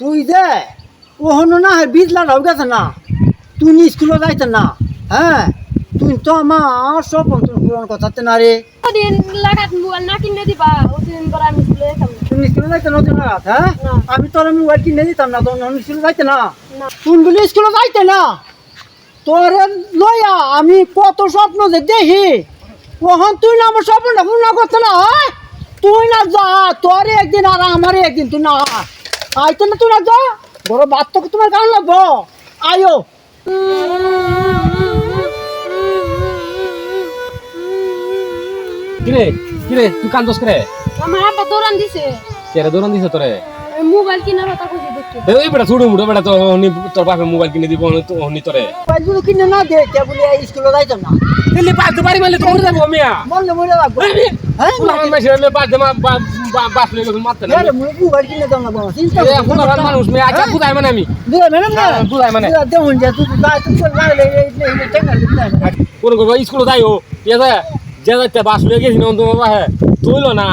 তুই যে ওহনো না বিজলা ঢাউ গেছে না। তুই স্কুলে যাইতে না। হ্যাঁ তুই তো আমার সব পূরণ কথাতে না রে। দিন লাগাত মোবাইল না কিনে দিবা ওদিন আমি স্কুলে যেতাম না। তুমি স্কুলে যাইতে না দিন রাত হ্যাঁ? আমি তোর মোবাইল কিনে দিতাম না তোর স্কুলে যাইতে না। বলি স্কুলে যাইতে না। তোর লয়া আমি কত স্বপ্ন যে দেখি। ওহন তুই না আমার স্বপ্নটা পূর্ণ করতে না হ্যাঁ? তুই না যা তোর একদিন আর আমার একদিন তুই না। আইতে না তুই যা। বড় তো তোমার কারণ লাগবো। আয়ো। কিরে কিরে তুই কান্দোস করে? আমার আব্বা দৌড়ান দিছে। কেরে দৌড়ান দিছে তোরে? এই মোবাইল কিনার কথা কইছে দেখতে। এ, ওই বেটা ছুড়ু মুড়ো বেটা তো হনি তোর বাপে মোবাইল কিনে দিব তো হনি তোরে। মোবাইলগুলো কিনে না দে কে বলে স্কুলে যাইতাম না। পাঁচ তো বাড়ি মারলে তো মরে যাব মিয়া। মরলে মরে লাগবো হ্যাঁ পাঁচ মা মারতে না আরে মোবাইল কিনে দাও না বাবা চিন্তা এ এখন আর মানুষ মেয়ে আচ্ছা বুঝাই মানে আমি। দিলে ম্যাডাম না। হ্যাঁ, বুঝাই মানে। যে তুই তুই চল এই কোন করব স্কুলে যাই ও। আছে? যে বাস লয়ে গেছি না তোমার বাহে তুইলো না।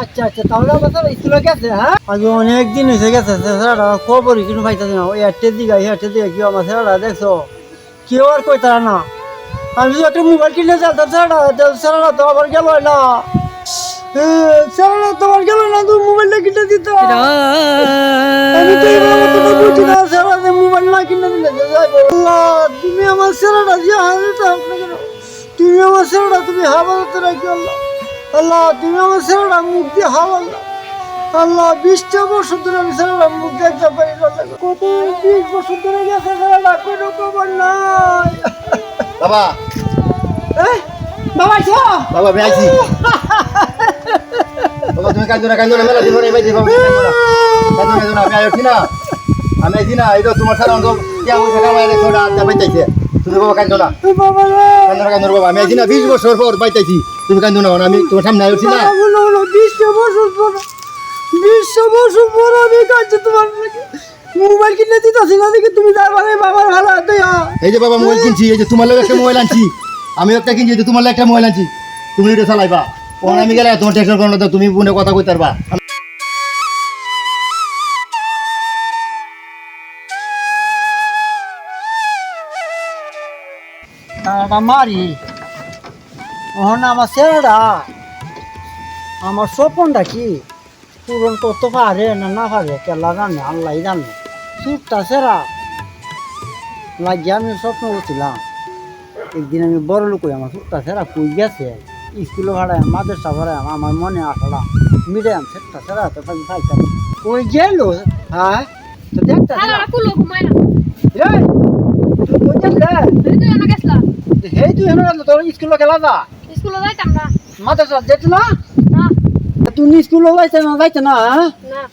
আচ্ছা আচ্ছা তাহলে কথা স্কুলে গেছে হ্যাঁ? আজ অনেক দিন হয়েছে গেছে স্যারটা খবরই কিন্তু পাইতেছে না। ওই দিকে একটা দিকে কি আমার স্যারটা দেখছ? কেউ আর কই তারা না। আমি তো একটা মোবাইল কিনে চালতাম স্যারটা স্যারটা তো আবার গেল না। স্যারটা তো আবার গেল না তুই মোবাইলটা কিনে দিত। আমি তো এবার কথা বুঝি না স্যারটা মোবাইল না কিনে দিলে আল্লাহ তুমি আমার স্যারটা যে হাজারটা আপনাকে তুমি আমার ছেলেটা তুমি হাওয়াতে রাখি আল্লাহ। আল্লাহ তুমি আমার ছেলেটা মুখ দিয়ে হাওয়া আল্লাহ আল্লাহ বিশটা বছর ধরে আমি ছেলেটা মুখ দেখতে পারি কত বিশ বছর ধরে গেছে ছেলেটা কোনো খবর নাই। বাবা। বাবা ছ বাবা আমি আইছি। বাবা তুমি কান্দো না কান্দো না মেলা দিন বাইতে বাবা কান্দো না। কান্দো না, না আমি আইছি না। আমি আইছি না এই তো তোমার সারা অঙ্গ কে পয়সা কামাই রেখো না তা বাইতাইছে তুমি বাবা কান্দো না। বাবা রে। কান্দো না কান্দো না বাবা। আমি আইছি না বিশ বছর পর বাইতাইছি তুমি কান্দো না আমি তোমার সামনে আইছি না। বিশটা বছর পর বিশটা বছর পর আমি কাছে তোমার মোবাইল কিনে দিতেছি না দেখি তুমি যাবার বাবার ভালো হাতে এই যে বাবা মোবাইল কিনছি এই যে তোমার লাগে একটা মোবাইল আনছি। আমি একটা কিনছি এই যে তোমার লাগে একটা মোবাইল আনছি। তুমি এটা চালাইবা। ওখানে আমি গেলে তোমার টেকনিক করো না তুমি ফোনে কথা কইতে পারবা। মারি। ওহন আমার ছেলেরা আমার স্বপনটা কি? পূরণ করতে পারে না না পারে কেলা জানে আল্লাহ জানে। চুপটা সেরা। লাগিয়ে আমি স্বপ্ন করছিলাম একদিন আমি বড় লোক আমার চুপটা সেরা কই গেছে? স্কুলে ভাড়ায় মাদ্রাসা ভাড়ায় আমার মনে আসলা মিডিয়াম সেটা সেরা তো আমি পাইতাম কই গেল? হ্যাঁ? তো দেখতে হেই তুই হেন তোর স্কুলে গেলা যা। স্কুলে যাইতাম না। মাদ্রাসা যেত না? তুমি স্কুলে যাইতে না যাইতে না হ্যাঁ?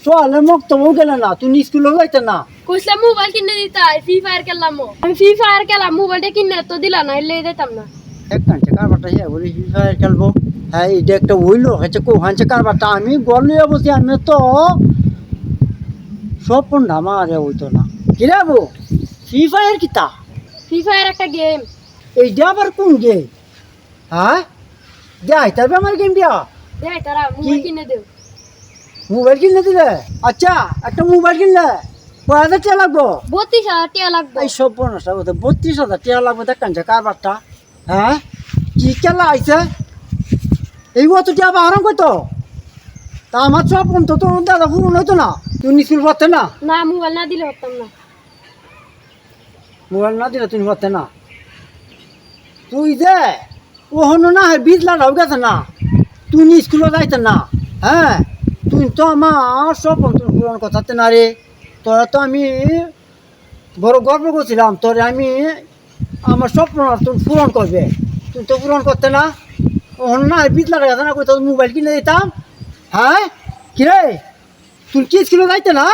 সোয়ালে মক্তবও গেলে না তুমি স্কুলে যাইতে না। কইছিলাম মোবাইল কিনে দিতা ফ্রি ফায়ার খেললাম। আমি ফ্রি ফায়ার খেলাম মোবাইলটা কিনে তো দিলা না এলে যেতাম না। এক কাঁচে কারবারটা হ্যাঁ বলি ফ্রি ফায়ার খেলব। হ্যাঁ এটা একটা হইল হচ্ছে কো হাঁচে কারবারটা। আমি গলে বসে আমি তো স্বপন ধামা আরে হইতো না। কিরে বো ফ্রি ফায়ার কিতা ফ্রি ফায়ার একটা গেম। এইটা আবার কোন গে হ্যাঁ? যাই তবে আমার গেম দিয়া। মোবাইল কিনে দিলে আচ্ছা একটা মোবাইল কিনলে কয় হাজার টাকা লাগবো? বত্রিশ হাজার টাকা লাগবে। এই সব বলতে বত্রিশ হাজার টাকা লাগবে দেখান যে কারবারটা। হ্যাঁ? কি খেলা আইছে? এই অত টাকা আহরণ করতো তা আমার সব তো তো দাদা পূরণ হতো না? তুমি স্কুল পড়তে না? না মোবাইল না দিলে হতাম না। মোবাইল না দিলে তুমি পড়তে না। তুই যে ওহনো না হয় বিজলা ঢাউ গেছে না? তুমি স্কুলে যাইতে না হ্যাঁ? তুই তো আমার সব অন্তর পূরণ কথাতে না রে তোরা তো আমি বড় গর্ব করছিলাম তোরে আমি আমার স্বপ্ন তুমি পূরণ করবে। তুই তো পূরণ করতে না। বিজলা ঢাউ গেছে না কই তোর মোবাইল কিনে দিতাম হ্যাঁ? কিরে? তুই কি স্কুলে যাইতে না?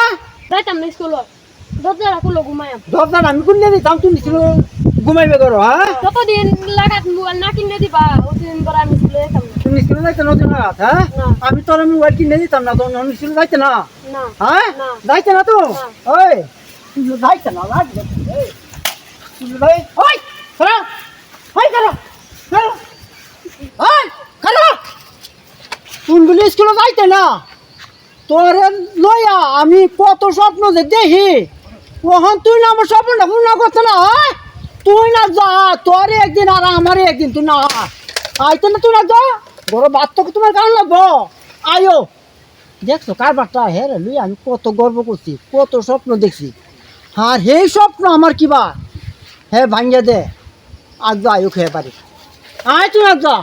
যাইতাম না স্কুলে। দরজাটা ঘুমাইম দরজার আমি কিনে দিতাম তুমি স্কুলে ঘুমাইবে করো হ্যাঁ? যতদিন লাগাত মোবাইল না কিনে দিবা ওদিন পর আমি স্কুলে যেতাম তুমি স্কুলে যাইতে না? রাত হ্যাঁ। আমি তোর মোবাইল কিনে দিতাম না তোর আমি স্কুলে যাইতে না? হ্যাঁ? যাইতে না তো? ওই তুই যাইতে না লাগবে এই। তুই তো যাই ওই খারা ওই খারা খারা ওই খারা তুনগুলি স্কুলে যাইতে না। তোরে আমি কত স্বপ্ন যে দেখি। ওখান তুই না আমার স্বপ্নটা পূর্ণ করতে না হয়? তুই না যা তোরে একদিন আর আমারে একদিন তুই না। আয়। আইতে না তুই না যা। বড় বাদ তো তোমার কারণ লাগবো? আয়ো। দেখছ কারবারটা হে রে লুই, আমি কত গর্ব করছি, কত স্বপ্ন দেখছি। আর সেই স্বপ্ন আমার কিবা হে, ভাঙ্গে দে। আজ যা আয়ো খেয়ে পারি আয় তুই আজ যা।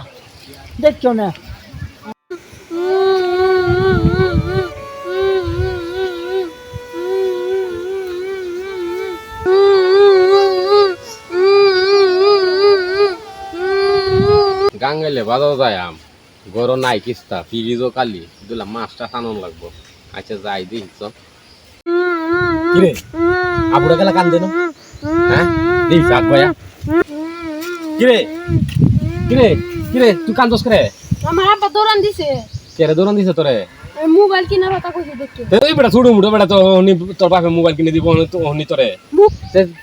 দেখছ না? গাঙ্গাইলে বাজাও যায় আম। গরো নাই কিস্তা ফিরিজও কালি দুলা মাছটা টানন লাগবো। আচ্ছা যাই দেখি চল। কিরে? আপুরা গেলা কান দেন হ্যাঁ? দেখি চাক ভাইয়া কিরে? কিরে? কিরে? তুই কান্দস করে? আমার আব্বা দৌড়ান দিছে। কেরে দৌড়ান দিছে তোরে? মোবাইল কিনার কথা কইছে দেখি। তে তুই বেটা ছুড়ু মুড়ো বেটা তো হনি তোর বাপে মোবাইল কিনে দিব তো হনি তোরে।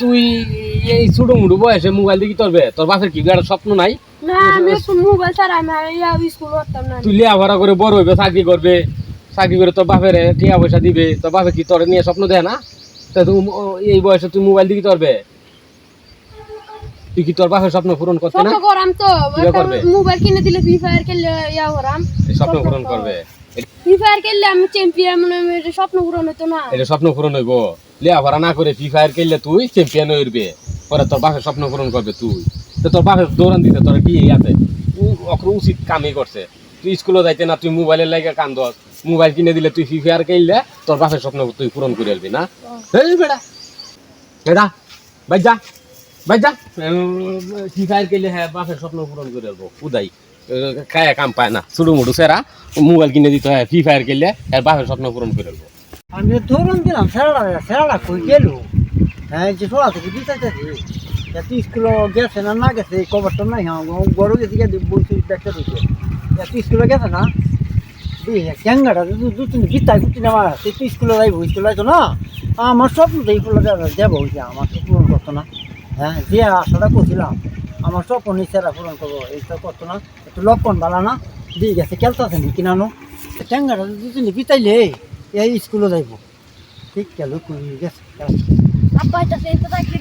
তুই এই ছুড়ু মুড়ো বয়সে মোবাইল দেখি তোরবে তোর বাপের কি বিরাট স্বপ্ন নাই? তুই লিয়া করে বড় হইবে চাকরি করবে চাকরি করে তোর বাপের টিয়া পয়সা দিবে তোর বাপে কি তোর নিয়ে স্বপ্ন দেয় না? তা তুই এই বয়সে তুই মোবাইল দিকে তোরবে তুই কি তোর বাপের স্বপ্ন পূরণ করতে না? করাম তো মোবাইল কিনে দিলে ফ্রি ফায়ার খেললে ইয়া করাম। স্বপ্ন পূরণ করবে। ফ্রি ফায়ার খেললে আমি চ্যাম্পিয়ন মানে স্বপ্ন পূরণ হতো না। এটা স্বপ্ন পূরণ হইব। লিয়া ভরা না করে ফ্রি ফায়ার খেললে তুই চ্যাম্পিয়ন হইবে পরে তোর বাপের স্বপ্ন পূরণ করবে তুই। তো তোর বাপের দৌড়ান দিতে তোর কি আছে? অক্র উচিত কামই করছে। তুই স্কুলে যাইতে না তুই মোবাইলের লাগে কান্দস। মোবাইল কিনে দিলে তুই ফ্রি ফায়ার খেললে তোর বাপের স্বপ্ন তুই পূরণ করে আলবি না? এই বেড়া বেড়া বাই যা বাই যা। ফ্রি ফায়ার খেললে হ্যাঁ বাপের স্বপ্ন পূরণ করে আলবো উদাই। খায় কাম পায় না। ছোটো মোটো সেরা মোবাইল কিনে দিতে হয় ফ্রি ফায়ার খেললে হ্যাঁ বাপের স্বপ্ন পূরণ করে আলবো আমি ধরুন দিলাম সেরাটা সেরাটা কই গেল? হ্যাঁ যে সোলা থেকে দিতেছি এত স্কুলে গেছে না না গেছে এই খবরটা নাই হ্যাঁ বড় গেছে বলছি দেখতে দিচ্ছে এত স্কুলে গেছে না ক্যাঙ্গাটা দু তিন গীতায় দু তিন আমার সে তো স্কুলে যাইব স্কুলে যাইতো না? আমার স্বপ্ন তো স্কুলে যাব হয়েছে আমার তো পূরণ করতো না। হ্যাঁ যে আশাটা করছিলাম আমার স্বপ্ন নিচেরা পূরণ করব এইটা করতো না। একটু লক্ষণ বালা না। দিয়ে গেছে খেলতেছে নি কিনানো ক্যাঙ্গাটা দু তিন বিতাইলে এই স্কুলে যাইব ঠিক গেল গেছে আব্বা এটা সেই তো দেখি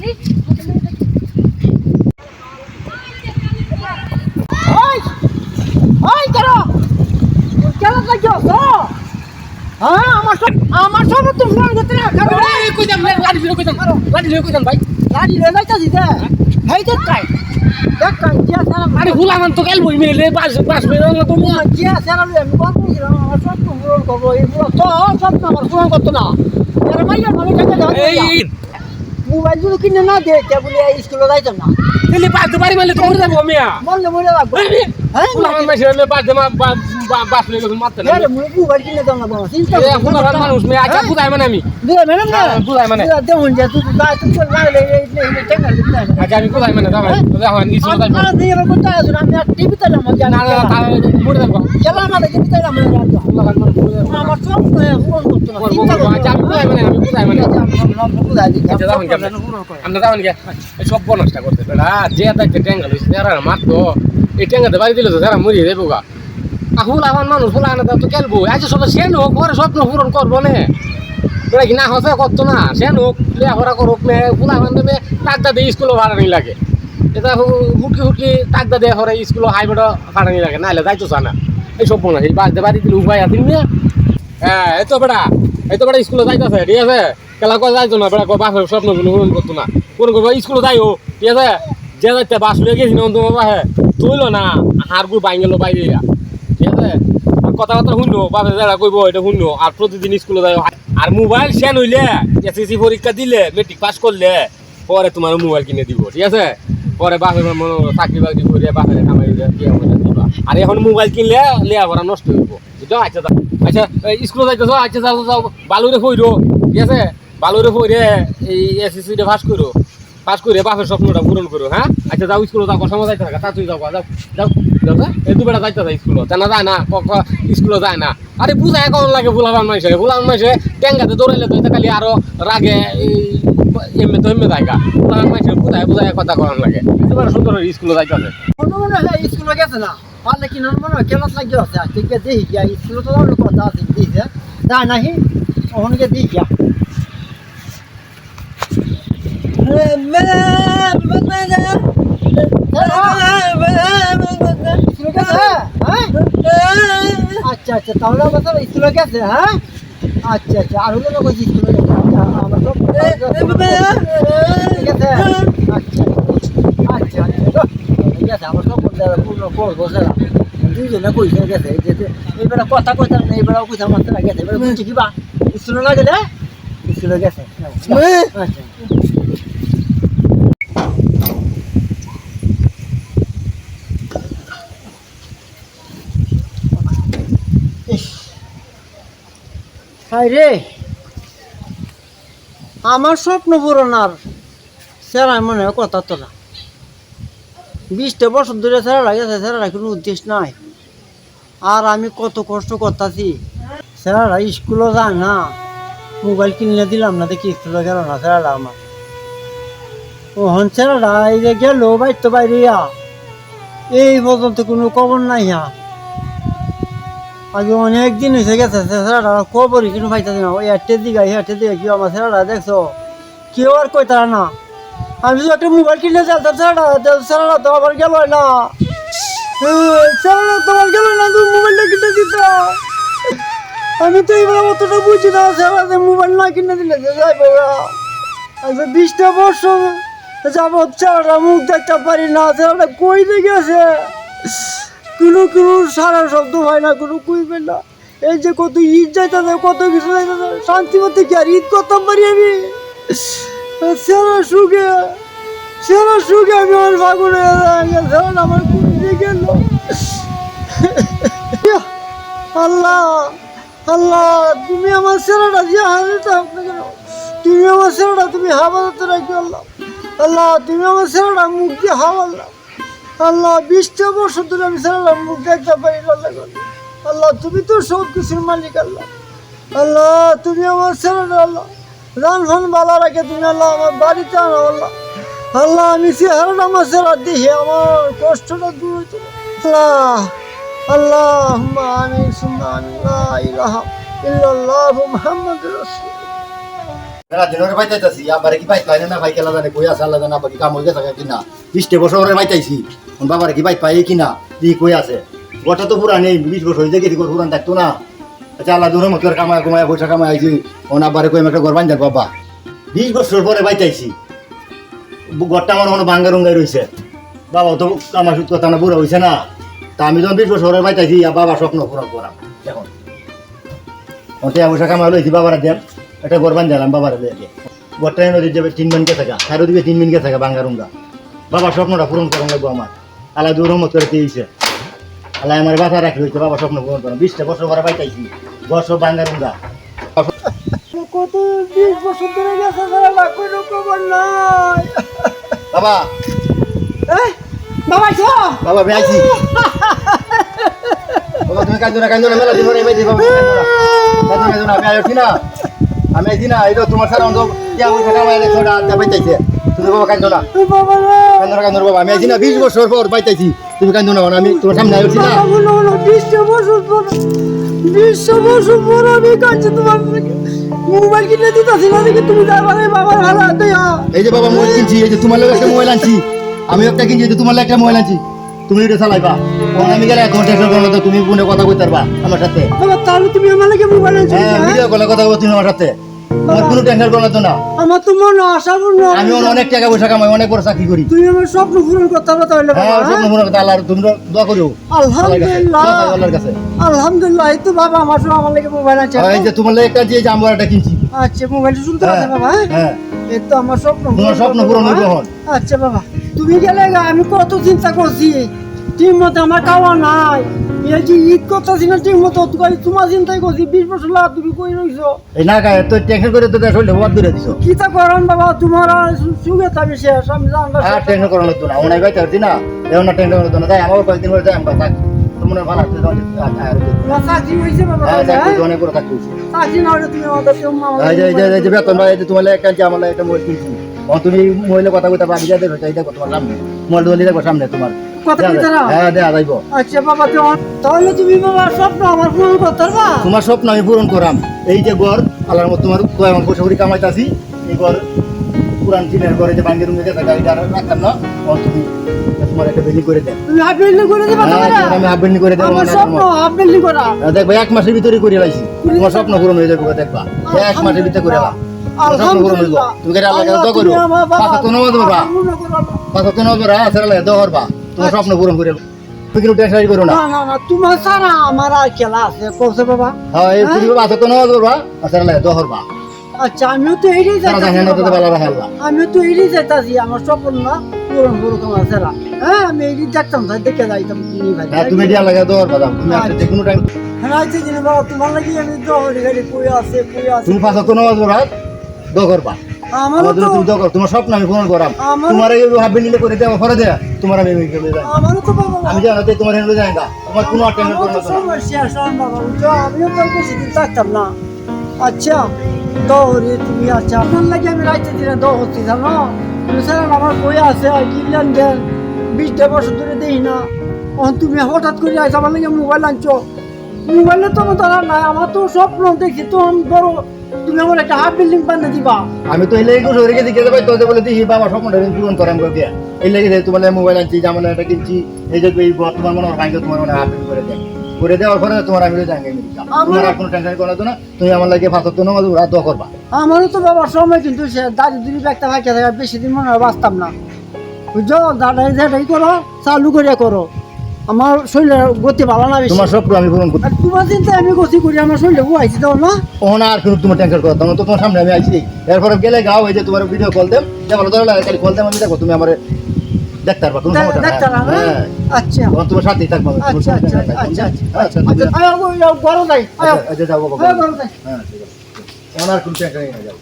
ওই ওই কেন কেন যাইছো হ্যাঁ আমার সব আমার সব তো ফোন করতে না কারণ গাড়ি রে যাইতাছি দে। হেই দেখ কাই দেখ কাই যে সারা আরে হুলামান তো গেল বই মেলে বাস বাস মেলে না তো যে সারা আমি কত বলছিলাম আমার সব তো পূরণ করব এইগুলো তো সব আমার পূরণ করতো না। এর মাইয়া মানে কাছে এই মোবাইল যদি কিনে না দে বলে স্কুলে যাইতাম না। তেলি পাঁচ বাড়ি মেলে তো মরে যাব মিয়া। মরলে মরে লাগবে। হ্যাঁ মাসে মা বাস মেলে তো মারতে না আরে মোবাইল কিনে দাও না বাবা চিন্তা এ হুলামান মানুষ মে আচ্ছা বুঝাই মানে আমি? দিলে ম্যাডাম না? হ্যাঁ, বুঝাই মানে। দেখুন যে তুই গায়ে তুই চল গায়ে লেগে এই এই টেঙ্গা আচ্ছা আমি বুঝাই মানে? দাও দাও দাও দিয়ে আমি আর না মজা না না। তা না মরে যাব আমার সব পূরণ করতে না। আচ্ছা আমি বুঝাই মানে? আমি বুঝাই মানে? আচ্ছা আমরা কে সব করতে। বেড়া যে লইছে মারতো এই ট্যাঙ্গাতে বাড়ি দিলে তো মরিয়ে দেবো গা। আর হুলামান মানুষ হুলানো তো খেলব। আচ্ছা সব সে হোক পরে স্বপ্ন পূরণ করব নে? বেড়া কি না হসে করতো না সে হোক লেখাপড়া করুক নে? হুলামান দেবে টাকদা দিয়ে স্কুলে ভাড়ানি লাগে। এটা হুটকি হুটকি টাকদা দিয়ে হরে স্কুলে হাইবেডো ভাড়ানি লাগে। নাহলে যাইতো না। এই সব বনা এই বাস বাড়ি দিলে উপায় আছে নে? হ্যাঁ এই তো বেড়া এই তো বেড়া স্কুলে যাইতেছে ঠিক আছে? খেলা করে যাইতো না বেড়া বাপের স্বপ্ন পূরণ করতো না। কোন করব স্কুলে যাইও ঠিক আছে? যে যাইতে বাস লয়ে গেছি না তোমার বাহে তুইলো না হাড়গুলো বাইন গেলো বাইরে আর কথাবার্তা শুনো বাপে যারা কইব, এটা শুনো আর প্রতিদিন স্কুলে যাই আর মোবাইল শেন হইলে, এসএসসি পরীক্ষা দিলে মেট্রিক পাস করলে, পরে তোমার মোবাইল কিনে দিব, ঠিক আছে? পরে বাপের মনে চাকরি বাকরি করে বাপের কামাই দিবা। আর এখন মোবাইল কিনলে, লেয়া ভরা নষ্ট হইব, বুঝছ? আচ্ছা আচ্ছা স্কুলে যাইতেছো আচ্ছা যাও যাও বালুরে ফইরো, ঠিক আছে? বালুরে ফইরে এই এসএসসি তে পাস করো পাস করে বাপের স্বপ্নটা পূরণ করো হ্যাঁ? আচ্ছা যাও, স্কুলে যাও সময় যাইতে থাকা, তাড়াতাড়ি যাও যাও যাও যাও। যাইতে যায় যায় না স্কুলে যায় না। আরে বুঝায় কেমন লাগে বুলাবান মাইসে বুলাবান মাইসে ট্যাঙ্গাতে দৌড়াইলে তো খালি আরও রাগে এমনি তো এমনি জায়গা। বুলাবান মাইসে বুঝায় বুঝায় কথা করান লাগে। সুন্দর স্কুলে যাইতে আছে মনে গেছে না, পারলে কি মনে হয়? কেলাস লাগিয়ে আছে আজকে গিয়ে দেখি গিয়া। স্কুলে তো যাওয়ার কথা আছে দিয়েছে তাই নাহি ওখানে গিয়ে গিয়া গেছে হ্যাঁ আচ্ছা আচ্ছা তাহলে আমার সব স্কুলে গেছে হ্যাঁ আচ্ছা আচ্ছা আর হলো না কইছি স্কুলে গেছে আচ্ছা, আমার সব গেছে আচ্ছা আচ্ছা আচ্ছা গেছে আমার সব পূর্ণ করব স্যার দুইজনে কইছে গেছে যে এইবার কথা কইতাম না এইবার কইতাম মাত্র গেছে এবার বুঝছি কিবা স্কুলে না গেলে স্কুলে গেছে আচ্ছা রে আমার স্বপ্ন পূরণ আর সেরাই মনে হয় কথা তোলা বিশটা বছর ধরে সেরা লাগেছে সেরা কোনো উদ্দেশ্য নাই। আর আমি কত কষ্ট করতেছি, সেরারা স্কুলও যায় না, মোবাইল কিনে দিলাম না দেখি স্কুলে গেল না সেরারা আমার। ওহন হন সেরারা এই যে গেল বাইর তো বাইরে এই পর্যন্ত কোনো খবর নাই হ্যাঁ আগে অনেক দিন হয়েছে গেছে সেরাটা খবরই কিন্তু পাইতেছি না। ওই আটটের দিকে আটটের দিকে কি আমার সেরাটা দেখছ? কেউ আর কই তারা না। আমি তো একটা মোবাইল কিনে যাতাম সেরাটা সেরাটা তো আবার গেল না। সেরাটা তো আবার গেল না, তুমি মোবাইলটা কিনে দিত। আমি তো এবার অতটা বুঝি না সেরাতে মোবাইল না কিনে দিলে যে যাইবো আচ্ছা বিশটা বছর যাব সেরাটা মুখ দেখতে পারি না সেরাটা কই গেছে? কোনো কোনো সারা শব্দ হয় না কোনো কুইবে না। এই যে কত ঈদ যাইতেছে, কত কিছু যাইতেছে, শান্তি মতো কি আর ঈদ করতাম পারি আমি? সেরা সুখে সেরা সুখে আমি আমার ফাগুনে সেরা আমার কুড়িয়ে গেল। আল্লাহ আল্লাহ, তুমি আমার সেরাটা দিয়ে হাজারটা আপনাকে তুমি আমার সেরাটা তুমি হাবাতে রাখি আল্লাহ। আল্লাহ, তুমি আমার সেরাটা মুখ দিয়ে হাওয়াল্লাহ আল্লাহ বিশটা বছর ধরে আমি সারালাম মুখ দেখতে পারি আল্লাহ আল্লাহ, তুমি তো সব কিছুর মালিক আল্লাহ। আল্লাহ, তুমি আমার ছেলে আল্লাহ। রান ফান বালা রাখে তুমি আল্লাহ, আমার বাড়িতে আনো আল্লাহ। আল্লাহ, আমি চেহারাটা আমার ছেড়া দেখি, আমার কষ্টটা দূর হইতে আল্লাহ আল্লাহ আমি আমি লা ইলাহা ইল্লাল্লাহু মুহাম্মাদুর রাসূল মেলা দিনের পাইতাইতাছি আবার কি পাইত পাই না? ভাই, কেলা জানে কই আছে, আল্লাহ জানে আবার কি কাম হইতে থাকে কিনা। বিশটে বছরের পাইতাইছি কোন বাবার কি পাইত পাই কিনা দি কই আছে? গোটা তো পুরা নেই বিশ বছর হইতে গেছি পুরান থাকতো না। আচ্ছা আল্লাহ দূরে মতো কামায় কামায়, পয়সা কামায় আইছি ওন আবার কই একটা ঘর বান্ধব বাবা। বিশ বছর পরে পাইতাইছি গড়টা আমার মনে বাঙ্গা রঙ্গাই রয়েছে বাবা তো আমার সুদ কথা না, বুড়া হয়েছে না। তা আমি যখন বিশ বছরের পাইতাইছি আর বাবা স্বপ্ন পূরণ করা এখন ওতে পয়সা কামাই লইছি, বাবার দেন। একটা গরবান দিলাম বাবার দিয়ে গোটাই নদীর যাবে তিন মিনিটে থাকা, চারিদিকে তিন মিনিটে থাকা বাঙ্গারুঙ্গা। বাবা স্বপ্নটা পূরণ করুন লাগবো আমার। আল্লাহ দূর মত করে দিয়েছে। আল্লাহ আমার বাধা রাখি হয়েছে বাবা স্বপ্ন পূরণ করুন। বিশটা বছর পরে পাইতাইছি বছর বাঙ্গারুঙ্গা। কত বিশ বছর ধরে গেছে খবর নাই বাবা। বাবা চো বাবা আমি বাবা, তুমি কান্দো না কান্দো না মেলা দিব না এবার দিব কান্দো না কান্দো না, আমি না। আমি আইছি না এই তোমার সারা অন্তর ইয়া ওই ছোটা তুমি বাবা কান্দো না। কান্দো না কান্দো বাবা আমি বিশ বছর পর পাইতাইছি তুমি কান্দো না আমি তোমার সামনে আইছি না বিশটা বছর পর বিশটা বছর পর আমি তোমার মোবাইল কিনে দিতেছি না দেখি তুমি বাবার এই যে বাবা মোবাইল কিনছি এই যে তোমার লাগে একটা মোবাইল আনছি। আমি একটা কিনছি এই যে তোমার লাগে একটা মোবাইল আনছি। তুমি এটা চালাইবা। আমি গেলে তো তুমি ফোনে কথা কইতে পারবা আমার সাথে। বাবা তাহলে তুমি আমার লাগে মোবাইল আনছো হ্যাঁ হ্যাঁ? ভিডিও কলে কথা বলব তুমি আমার সাথে আমার কোনো টেনশন করো না আমার তো মনে আশা আমি ওর অনেক টাকা পয়সা কামাই অনেক বড় চাকরি করি। তুমি আমার স্বপ্ন পূরণ করতে হবে তাহলে হ্যাঁ স্বপ্ন কথা আল্লাহ তুমি দোয়া করিও। আল্লাহর কাছে আলহামদুলিল্লাহ আল্লাহর কাছে। আলহামদুলিল্লাহ এই তো বাবা আমার আমার লাগে মোবাইল আছে। এই যে তোমার লাগে একটা কিনছি। আচ্ছা মোবাইল শুনতে পাচ্ছ হ্যাঁ বাবা হ্যাঁ? হ্যাঁ। এই তো আমার স্বপ্ন তোমার স্বপ্ন পূরণ হইব আচ্ছা বাবা তুমি গেলে আমি কত চিন্তা করছি। ঠিক মতো আমার খাওয়া নাই। এই যে ঈদ করতেছি না ঠিক মতো তুই তোমার চিন্তাই করছি বিশ বছর লাগা তুমি কই রইছো? এই না গায়ে তো টেনশন করে তো শরীরটা বাদ ধরে দিছো। কি তা করেন বাবা তোমার আর সু- সুখে শেষ আমি জানবা আর টেনশন করানো লাগতো না ওনাই বাইতে পারছি না। এখন না টেনশন করতো না। তাই আমার কয়েকদিন করে যাই আমরা থাকি। তো হয় ভালো তোমার চাকরি হয়েছে বাবা হ্যাঁ চাকরি? অনেক বড় চাকরি হয়েছে। চাকরি না হলে তুমি আমাদের এই যে বেতন ভাই তোমার একটা আমার একটা মোবাইল কিনছি। তুমি মোবাইলে কথা কইতে পারবি যাদের এইটা তোমার সামনে। মোবাইল দলি দেখো সামনে তোমার। কথা যায়। হ্যাঁ দেয়া যাইব। আচ্ছা বাবা তোমার তাহলে তুমি বাবা স্বপ্ন আমার পূরণ করতে পারবা? তোমার স্বপ্ন আমি পূরণ করাম। এই যে ঘর আল্লাহর মতো তোমার কয় আমার পয়সা করি কামাইতাছি এই ঘর পুরান টিনের ঘরে যে ভাঙ্গের রুমে দেখা গাড়িটা রাখতাম না। তখন তুমি তোমার একটা বিল্ডিং করে দেন তুমি হাফ বিল্ডিং করে দিবা হ্যাঁ, তোমার তোমার আমি হাফ বিল্ডিং করে দেবো আমার স্বপ্ন হাফ বিল্ডিং করা। হ্যাঁ, দেখবা এক মাসের ভিতরে করে লাইছি। তোমার স্বপ্ন পূরণ হয়ে যাবে দেখবা। এক মাসের ভিতরে করে লাম তুমি করে আল্লাহ দোয়া করো। পাঁচ তো নমাজ পড়বা পাঁচ তো নমাজ আছে আল্লাহ দোয়া করবা। তোমার স্বপ্ন পূরণ করে কিন্তু টেনশন করো না। না না না তোমার সারা আমার আর খেলা আছে বাবা। হ্যাঁ এই তুমি পড়বা আছে আল্লাহ দোয়া আচ্ছা আমিও তো বাবা। রাখে আল্লাহ। আমিও তো আমার স্বপ্ন না পূরণ করুক আমার সারা হ্যাঁ আমি এইটাই দেখতাম তাই দেখে যাইতাম তুমি ভাই। হ্যাঁ তুমি দিয়া লাগে দোয়া তুমি আসতে যে কোনো টাইম হ্যাঁ আচ্ছা জিনিস বাবা তোমার লাগি আমি দহরি গাড়ি কই আছে কই আছে। তুমি পাঁচ আমার জন্য তো তুমি দোয়া তোমার স্বপ্ন আমি পূরণ করাম। তোমার এই করে দেওয়া দেয়া তোমার আমি আমারও তো বাবা আমি জানো তো তোমার হেঁটে যায় না তোমার কোনো টেনশন আমারও না। সমস্যা শোন বাবা বুঝছ আমিও তো বেশি দিন থাকতাম না। আচ্ছা দৌড়ে তুমি আচ্ছা আপনার লাগে আমি রাইতে দিনে দৌড়ছি জানো তুমি স্যার আমার বই আছে আর কি লেনদেন বিশটা বছর ধরে দেখি না। তুমি হঠাৎ করে আইসা আমার লাগে মোবাইল আনছো। মোবাইলে তো আমার নাই আমার তো স্বপ্ন দেখছি তো আমি বড় তুমি আমার একটা হাফ বিল্ডিং বানিয়ে দিবা। আমি তো এই লেগে কিছু রেখে দিকে দেবো তো বলে দিই বাবা স্বপ্নটা আমি পূরণ করাম করে দিয়া। এই লেগে দেয় তোমার মোবাইল আনছি জামালা এটা কিনছি এই যে এই বর তোমার মনে হয় ভাইকে তোমার মনে হাফ করে দেয়। করে দেওয়ার পরে তোমার আমি জাঙ্গে তোমার আর কোনো টেনশন করো না তুমি আমার লাগে ফাঁসা তো নামাজ ওরা দোয়া করবা। আমারও তো বাবার সময় কিন্তু সে দাদি দুই একটা ভাইকে থাকে বেশি দিন মনে হয় বাঁচতাম না। বুঝছ? দাদাই যেটাই করো চালু করে করো। আমার শরীরের গতি ভালো না বেশি। তোমার স্বপ্ন আমি পূরণ করতে। তোমার চিন্তা আমি গতি করি আমার শরীরে বুঝাইছি দাও না? ওখানে আর কোনো তোমার টেনশন করো তখন তো তোমার সামনে আমি আইছি। এরপরে গেলে গাও এই যে তোমার ভিডিও কল দেম। যে ভালো ধরে লাগে কল দেম আমি দেখো তুমি আমার দেখতে পারবা কোনো সমস্যা না? হ্যাঁ। আচ্ছা। তখন তোমার সাথেই থাকব আচ্ছা সাথে আচ্ছা। আচ্ছা আচ্ছা। আচ্ছা আচ্ছা আচ্ছা আচ্ছা গরম যাই। আচ্ছা হ্যাঁ গরম যাই। হ্যাঁ ঠিক আছে। ওনার কোনো নেই যাও।